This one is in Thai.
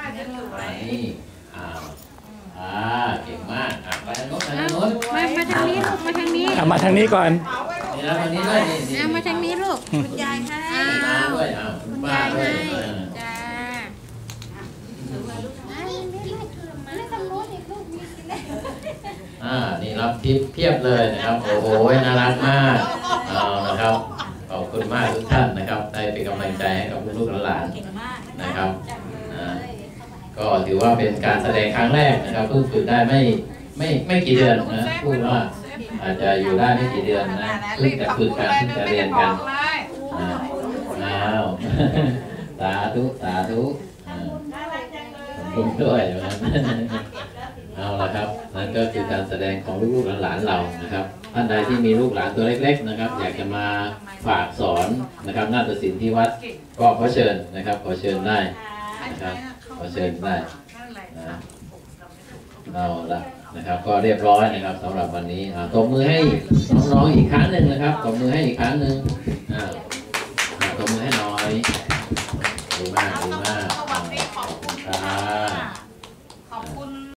อ่านี่อ่าอ่าเก่งมากอะไปทางโน้นไปทางโน้นมามาทางนี้ลูกมาทางนี้เอามาทางนี้ก่อน นี่นะทางนี้ด้วยนี่นี่เอามาทางนี้ลูกคุณยายให้อ้าป้าวด้วยอ้าวคุณป้ายายด้วยให้เออจ้าอ่านี่รับทิปเพียบเลยนะครับ โอ้โหน่ารักมากเอานะครับขอบคุณมากทุกท่านนะครับ ได้เป็นกำลังใจให้กับลูกๆหลานเก่งมากๆนะครับอ่า ก็ถือว่าเป็นการแสดงครั้งแรกนะครับเพิ่งฝึกได้ไม่ไม่ไม่กี่เดือนนะพูดว่าอาจจะอยู่ได้ไม่กี่เดือนนะเพิ่งจะฝึกกันเพิ่งจะเรียนกันอ่าอ้าวสาธุสาธุอ่าขอบคุณด้วยนะครับเอาละครับนั่นก็คือการแสดงของลูกๆหลานๆเรานะครับท่านใดที่มีลูกหลานตัวเล็ก ๆนะครับ อยากจะมาฝากสอนนะครับนาฏศิลป์ที่วัดก็ขอเชิญนะครับขอเชิญได้ นะครับขอเชิญได้นะเอาละนะครับ ก็เรียบร้อยนะครับสำหรับวันนี้ตบมือให้น้องๆอีกครั้งหนึ่งนะครับตบมือให้อีกครั้งหนึ่ง